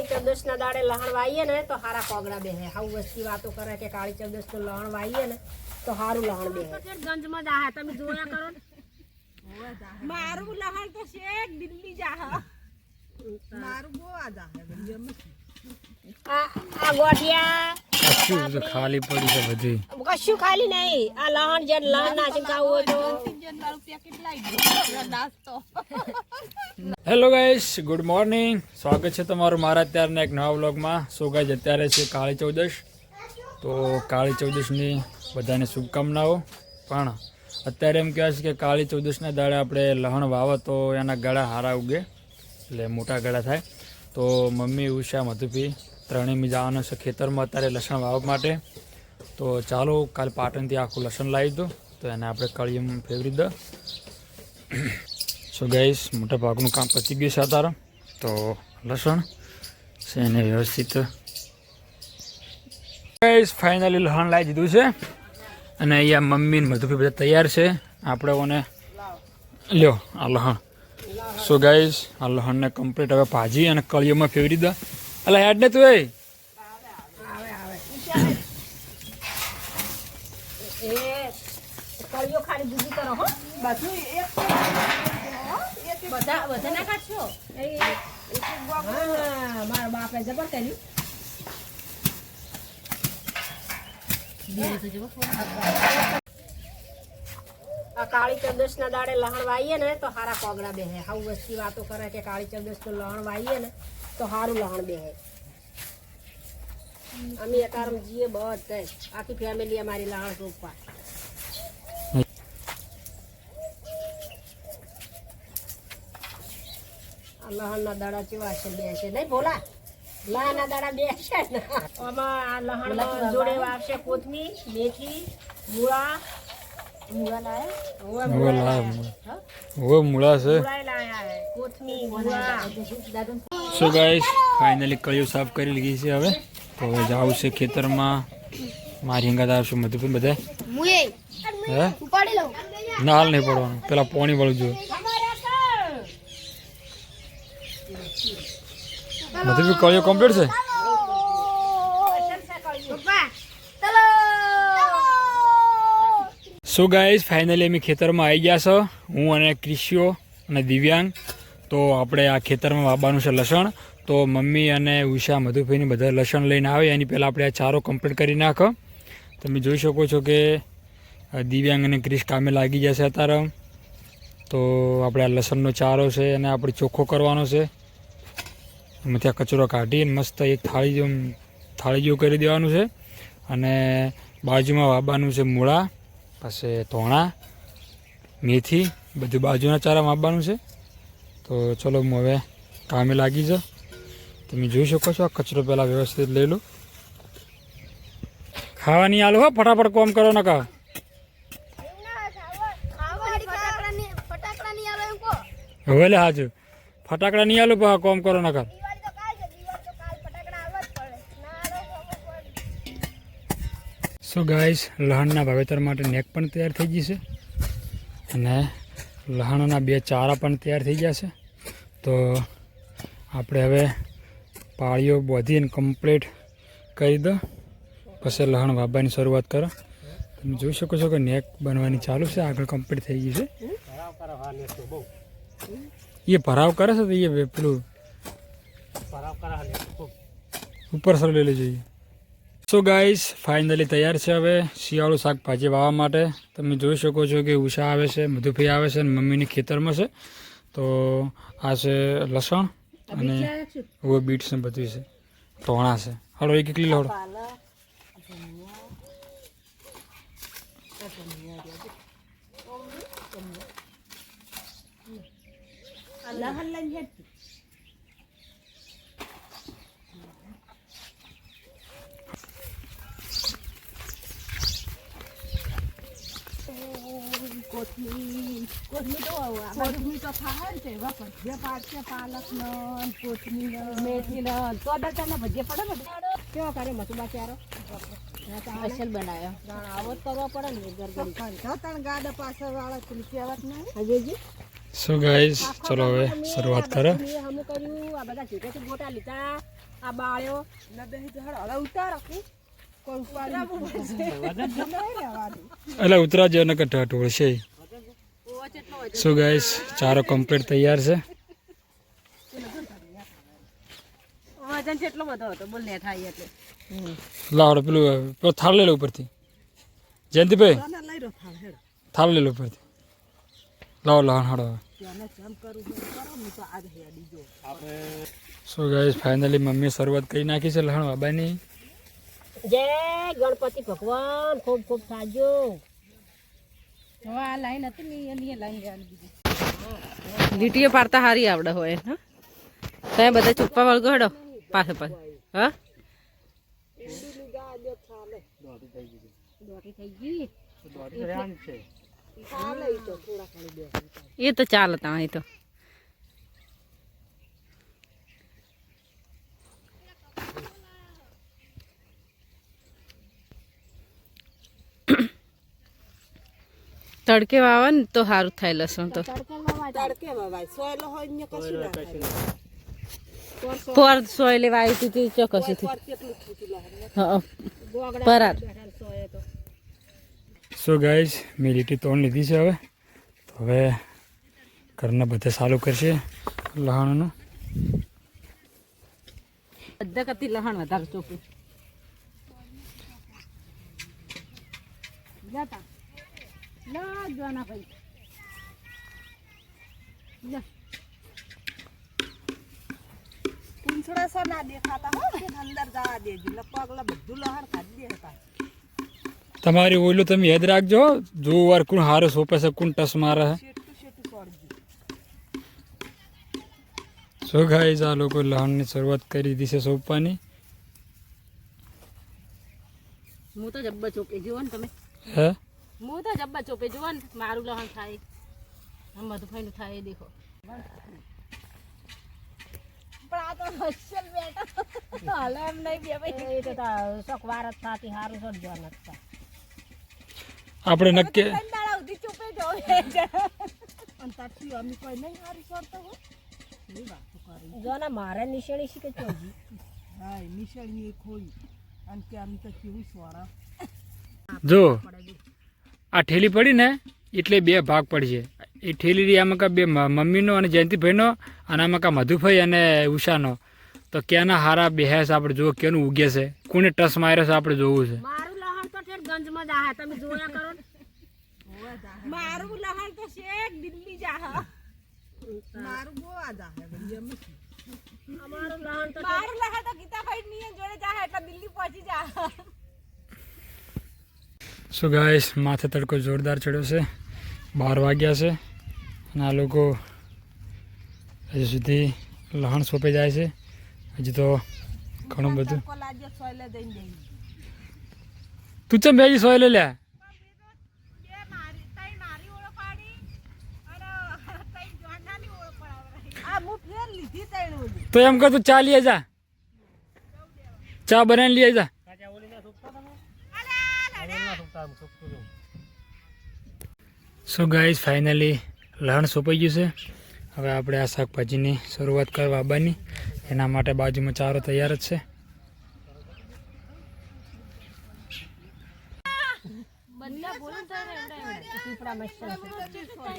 કાળી ચૌદશ ના દાડે લહણ વાઈએ ને તો હારા કોગડા બેહે. હાઉ વસ્તી વાતો કરે કે કાળી ચૌદશનું લહણ વાઈએ ને તો હારું લહણ બેહે. ગંજમાં દાહે તમે જોયા કરો ને. મારું લહણ તો છે દિલ્હી જાહ. મારું ગોવા જાહે આ આ ગોઠિયા શું બધું ખાલી પડી છે બધી. કશું ખાલી નહીં. આ લહણ જે લહણ નાખીને ખાવું હોય હેલો ગાઈસ ગુડ મોર્નિંગ. સ્વાગત છે તમારું મારા અત્યારના એક નવા વ્લોગમાં. સો ગાઈસ અત્યારે છે કાળી ચૌદશ. તો કાળી ચૌદશની બધાને શુભકામનાઓ. પણ અત્યારે એમ કહેવાય છે કે કાળી ચૌદશના દાડે આપણે લહણ વાવો તો એના ગળા હારા ઉગે એટલે મોટા ગળા થાય. તો મમ્મી ઉષા મધુપી ત્રણેયમી જવાનું છે ખેતરમાં અત્યારે લસણ વાવવા માટે. તો ચાલો કાલ પાટણથી આખું લસણ લાવી દો તો એને આપણે કળીમાં ફેરવી દો સો ગાઈસ મોટા ભાગનું કામ પતી ગયું છે અત્યારે. તો લસણ છે એને વ્યવસ્થિત. ગાઈસ ફાઇનલી લસણ લાવી દીધું છે. અને અહીંયા મમ્મી ને મધુભી બધા તૈયાર છે. આપણે ઓને લ્યો આ લહણ સો ગાઈસ આ લહણને કમ્પ્લીટ હવે ભાજી અને કળીઓમાં ફેરવી દો અલા, હેડ ને તું એ. કળીઓ ખાલી જુદી કરો હો બધું એક બધા બધા જબર કર્યું. આ કાળી ચૌદસ ના દાડે લહણ વાઈએ ને તો હારા કોગળા બેહે. હાઉ વસ્તી વાતો કરે કે કાળી ચૌદસનું લહણ વાઈએ ને તો હારું લહણ બેહે. અમે અતારમ જીએ બધે. આખી ફેમિલી અમારી લહણ રોપવા લહણ ના દાડા કેવા છે બે છે નહીં બોલા લહણ ના દાડા બે છે ને. આમાં આ લહણ જોડે વાવશે કોથમીર મેથી મૂળા સો ગાઈસ ફાઇનલી કળીઓ સાફ કરી લીધી છે. હવે તો હવે જાવું છે ખેતરમાં. મારી હંગાત આવશે મધુપન બધા. નાલ ના હાલ નહીં પડવાનું. પેલા પોણી વાળું જોઈએ મધુપી કળીઓ કમ્પ્લીટ છે? સો ગાઈઝ ફાઇનલી અમે ખેતરમાં આવી ગયા છો. હું અને ક્રિશિયો અને દિવ્યાંગ. તો આપણે આ ખેતરમાં વાવવાનું છે લસણ. તો મમ્મી અને ઉષા, મધુભાઈની બધા લસણ લઈને આવે. એની પહેલાં આપણે આ ચારો કમ્પ્લીટ કરી નાખો. તમે જોઈ શકો છો કે દિવ્યાંગ અને ક્રિશ કામે લાગી જશે અત્યારે. તો આપણે આ લસણનો ચારો છે અને આપણે ચોખ્ખો કરવાનો છે. એમાંથી આ કચરો કાઢીને મસ્ત એક થાળી જેવું થાળી જેવું કરી દેવાનું છે. અને બાજુમાં વાવવાનું છે મૂળા. પછી ધોણા મેથી બધું બાજુના ચારા માપવાનું છે. તો ચલો હું હવે કામે લાગી જાઉં. તમે જોઈ શકો છો આ કચરો પહેલાં વ્યવસ્થિત લઈ લો ખાવાની આલો હો ફટાફટ કોમ કરો નકા. હવે લે હાજુ. ફટાકડા નહીં આલો કોમ કરો નકા. સો ગાઈસ લહણના વાવેતર માટે નેક પણ તૈયાર થઈ ગઈ છે. અને લહણના બે ચારા પણ તૈયાર થઈ ગયા છે. તો આપણે હવે પાળીઓ બોધીને કમ્પ્લીટ કરી દો. પછી લહણ વાવવાની શરૂઆત કરો. તમે જોઈ શકો છો કે નેક બનવાની ચાલુ છે આગળ કમ્પ્લીટ થઈ ગઈ છે. એ ભરાવ કરે છે તો એ પેલું ઉપર સર લઈ જોઈએ. સો ગાઈસ ફાઇનલી તૈયાર છે હવે શિયાળુ શાકભાજી વાવવા માટે. તમે જોઈ શકો છો કે ઉષા આવે છે મધુભાઈ આવે છે અને મમ્મીની ખેતરમાં છે. તો આ છે લસણ અને હવે બીટ્સ ને બધું છે. ટોણા છે. હળો એક એકલી હળો? લહણ લઈને હેડ કોથમીર કોથમીર તો કોથમીર તો થાય ને તે એવા ભજીયા પાડશે પાલક નો કોથમીર મેથી નો તો દર્શન ભજીયા પડે ને કેવો કરે મતુબા ચારો સ્પેશિયલ બનાવ્યો આવો જ કરવો પડે ને ગરગડી ત્રણ ગાડા પાછળ વાળા પેલી કહેવત નહીં હજુજી સો ગાઈસ ચલો હવે શરૂઆત કરે કર્યું આ બધા ગોટા લીધા આ બાળ્યો ને ઉતારો કે કોઈ ઉપાડવું પડશે એટલે ઉતરા અને ને કટા ઢોળશે સો ગાઈસ ચારો કમ્પ્લીટ તૈયાર છે. વજન કેટલો બધો હતો બોલ ને થાય એટલે. લાવડો પેલું પેલો થાળ લઈ લો ઉપરથી. જયંતિભાઈ થાળ લઈ લો ઉપરથી. લાવો લહણ હાડો સો ગાઈસ ફાઇનલી મમ્મી શરૂઆત કરી નાખી છે લહણ બાબાની જય ગણપતિ ભગવાન. ખૂબ ખૂબ સાજો હવે આ લાઈન હતી ને એની લાઈન જવાની બીજી લીટીઓ પાડતા હારી આવડે હોય હા? તમે બધા ચુપ્પા વળગો હડો પાસે પાસે હા? થઈ ગઈ. એ તો ચાલે તા એ તો. તડકે વાવે ને તો સારું થાય લસણ તો. પર સોય લેવા આવી હતી ચોક્કસ હતી પરાર સો ગાઈસ મેં લીટી તોડ લીધી છે હવે. તો હવે ઘરના બધા સારું કરશે લહાણનું. બધા કરતી લહણ વધારે ચોખ્ખું. જાતા લા. જોના ભાઈ પૂંછડા સો ના દેખાતા હો અંદર જવા દેજો. ને બધું લહણ કાઢી દેતા તમારી ઓઈલું તમે યાદ રાખજો જો વાર કોણ હારો સોપે છે કોણ ટસ મારે છે. સો ગાઈઝ આ લોકો લહણની શરૂઆત કરી દીધી છે સોપવાની. હું તો જબ્બા ચોપે જુઓ ને તમે. હે? હું તો જબ્બા ચોપે જુઓ ને મારું લહણ થાય. આમ બધું ફાઈનું થાય એ દેખો. પણ આ તો હસલ બેટા. હાલે એમ નહીં બે ભાઈ. એ તો તા- શોખ વાર જ થાતી હારું સડજો નકતા આપણે નક્કી દાડા સુધી ચૂપે જો અને તારથી અમે કોઈ નહીં હારી સોડતા હો. જો ને મારે નિશાળી શીખે ચોજી? હા નિશાળી ખોઈ. અને ત્યાં તો કેવું સોરા. જો આ ઠેલી પડી ને એટલે બે ભાગ પડશે એ ઠેલી રહી આમાં કા બે મ- મમ્મીનો અને જયંતિભાઈનો અને આમાં કા મધુભાઈ અને ઉષાનો. તો ક્યાંના હારા બેહેસ આપણે જોવો કેનું ઉગે છે. કોને ટસ માર્યો છે આપણે જોવું છે. મારું લહણ તો ઠેર ગંજમાં જ તમે જોયા કરો મારું લહણ તો શેક દિલ્હી જા મારું ગોવા જા હે ભાઈ એમ અમારું લહણ તો મારું લહણ તો ગીતાભાઈ ની જોડે જા એટલે દિલ્હી પહોંચી જા સો ગાઈસ માથે તડકો જોરદાર ચડ્યો છે. બાર વાગ્યા છે અને આ લોકો હજુ સુધી લહણ સોંપે જાય છે. હજી તો ઘણું બધું. તું ચમ બેજી સોય લઈ લે આ હું ફેર લીધી તૈણ ઓલી. તો એમ કર તું ચા લઈ જા ચા બનાવીને લઈ જા સો ગાઈઝ ફાઇનલી લહણ સોંપાઈ ગયું છે. હવે આપણે આ શાકભાજીની શરૂઆત કરવા આવવાની એના માટે બાજુમાં ચારો તૈયાર જ છે.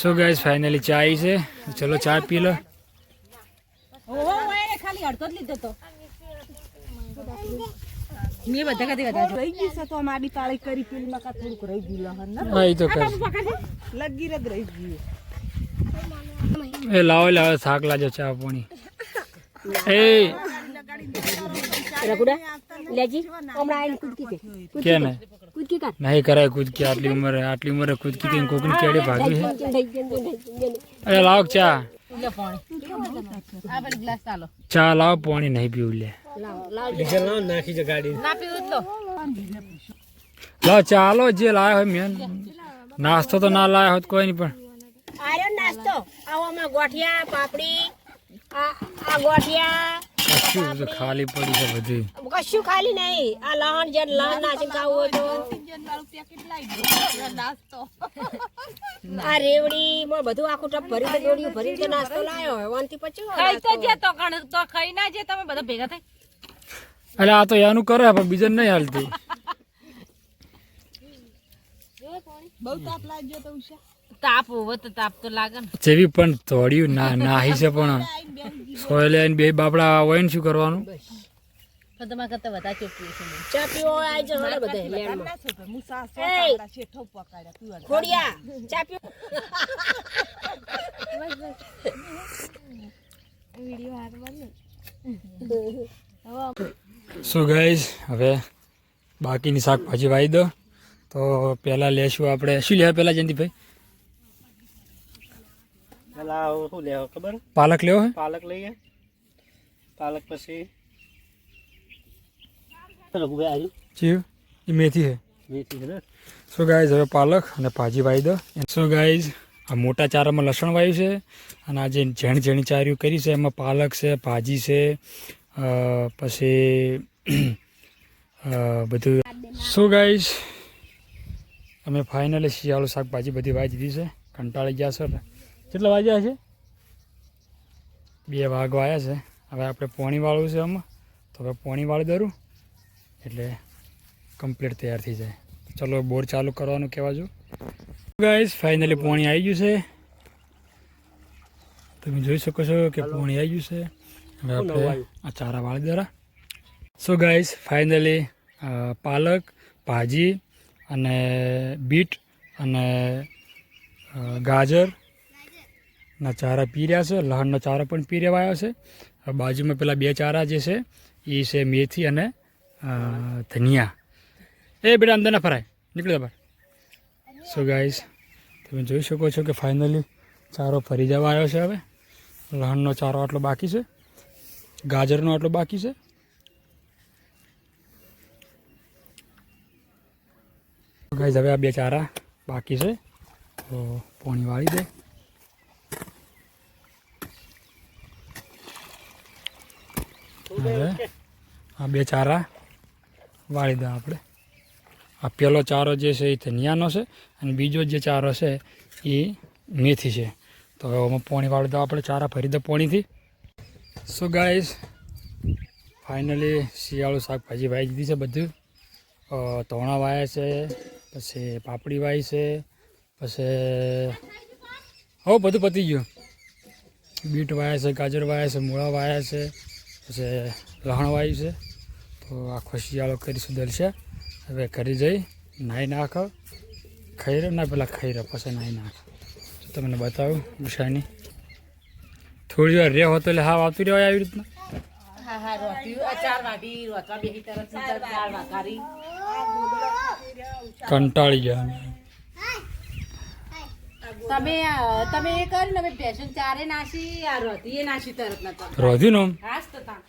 સો ગાઈઝ ફાઇનલી ચા આવી છે. ચલો ચા પી લો. ખાલી અડધો જ લીધો તો. મેં બધા કદી વધારે રહી ગઈ છે તો મારી તાળી કરી પેલી માં કા થોડુંક રહી ગયું લહન ને? હા એ તો કર લગી જ રહી ગયું. એ લાવો લાવો શાક લાજો ચા પાણી. એ. રઘુડા લેજી. હમણાં આવીને કૂદકી કે કે ને કૂદકી કર નહીં કરાય કૂદકી આટલી ઉંમરે આટલી ઉંમરે કૂદકી કરીને કોકની કેડી ભાગવી છે? અરે લાવો ચા. લે પાણી. આ પેલી ગ્લાસ ચાલો. ચા લાવ પાણી નહીં પીવું લે. ના પીવું જ લાવો લાયો હોય મેન. નાસ્તો તો ના લાયો હોત કોઈ નહીં પણ. આર્યો નાસ્તો. આવો આમાં ગોઠિયા પાપડી આ આ ગોઠિયા. કશું તો ખાલી પડી છે બધી. કશું ખાલી નહીં. આ લણ જે લણ નાસી ખાવું હોય તો. આ રેવડી માં બધું આખું ટપ ભરી દોડ્યું ભરી તો નાસ્તો લાયો. હોય વાનથી પછી ખાઈ તો જે તો કણ તો ખાઈ ના જે તમે બધા ભેગા થઈ એટલે આ તો એનું કરે પણ બીજા નહીં હાલતી. તાપ લાગ્યો તો તાપ તો લાગે ને. જેવી પણ ના નાહી છે પણ. સોયલે આઈને બે બાપડા હોય ને શું કરવાનું? તો તમારા કરતા વધારે ચોખ્ખી છે ચા પીવો હોય જશે ને લેન્ડમાં હું સાસ એય! આપણા શેઠો પકાડ્યા તું ખોડિયા ચા પીવો. સો ગાઈઝ હવે બાકીની શાકભાજી વાવી દો. તો પહેલાં લેશું આપણે. શું લેવા પહેલાં જયંતિભાઈ? શું લેવા ખબર? પાલક લેવો હે? પાલક લઈએ. પાલક પછી જીવ મેથી મેથી સો ગાઈઝ હવે પાલક અને ભાજી વાવી દો. સો ગાઈઝ આ મોટા ચારામાં લસણ વાવ્યું છે. અને આ જે ઝેણ ઝેણી ચાર્યું કરી છે એમાં પાલક છે ભાજી છે પછી બધું સો ગાઈશ અમે ફાઇનલી શિયાળું શાકભાજી બધી વાંચી દીધી છે. કંટાળી ગયા છો. કેટલા વાગ્યા છે? બે વાગવા આવ્યા છે. હવે આપણે પોણીવાળું છે આમાં. તો હવે પોણી વાળી દરું એટલે કમ્પ્લીટ તૈયાર થઈ જાય. ચલો બોર ચાલુ કરવાનું કહેવા જો ગાઈશ ફાઇનલી પોણી આવી ગયું છે. તમે જોઈ શકો છો કે પોણી આવી ગયું છે. આ ચારા વાળી દ્વારા સો ગાઈસ ફાઇનલી પાલક ભાજી અને બીટ અને ગાજર ના ચારા પી રહ્યા છે. લહણનો ચારો પણ પી આવ્યો છે બાજુમાં પેલા બે ચારા જે છે એ છે મેથી અને ધનિયા. એ બેટા અંદર ના ફરાય. નીકળી બહાર. સો ગાઈસ તમે જોઈ શકો છો કે ફાઇનલી ચારો ફરી જવા આવ્યો છે હવે. લહણનો ચારો આટલો બાકી છે. ગાજરનો આટલો બાકી છે? ગાઈઝ, હવે આ બે ચારા બાકી છે. તો પાણી વાળી દે. હવે આ બે ચારા વાળી દે આપણે. આ પહેલો ચારો જે છે એ ધનિયાનો છે અને બીજો જે ચારો છે એ મેથી છે. તો હવે આમાં પોણી વાળી દો. આપણે ચારા ભરી દો પોણીથી. સો ગાઈસ ફાઇનલી શિયાળું શાકભાજી વાવી દીધી છે બધું. તોણા વાયા છે, પછી પાપડી વાય છે, પછી હવે બધું પતી ગયું. બીટ વાયા છે, ગાજર વાયા છે, મૂળા વાયા છે, પછી લહણ વાયું છે. તો આખો શિયાળો કરીશું દલશે હવે ઘરે જઈ નાહી નાખો. રહ્યો ના પહેલાં રહ્યો પછી નાહી નાખો. તમને બતાવું, ઉષાની. થોડી વાર રહે તો એટલે હાવ આવતું રહેવાય આવી રીતના. હા હા આ ચાર તરત વાકારી કંટાળી ગયા તમે તમે એ કરી ને અમે ચારે નાસી આ રોટી એ નાસી તરત ના તો રોધ્યું ને? હાસ તો તા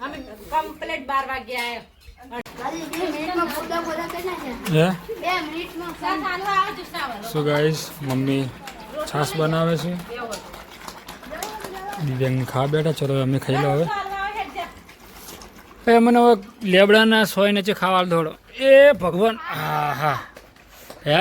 અમે કમ્પ્લીટ બાર વાગ્યા આવ્યા હે? સો ગાઈસ મમ્મી છાસ બનાવે છે. દિવ્યાંગ ખા બેઠા ચલો અમે ખાઈ લો હવે. એ મને હવે લેબડાના સોય નીચે ખાવા દોડો. એ ભગવાન હા હા હે?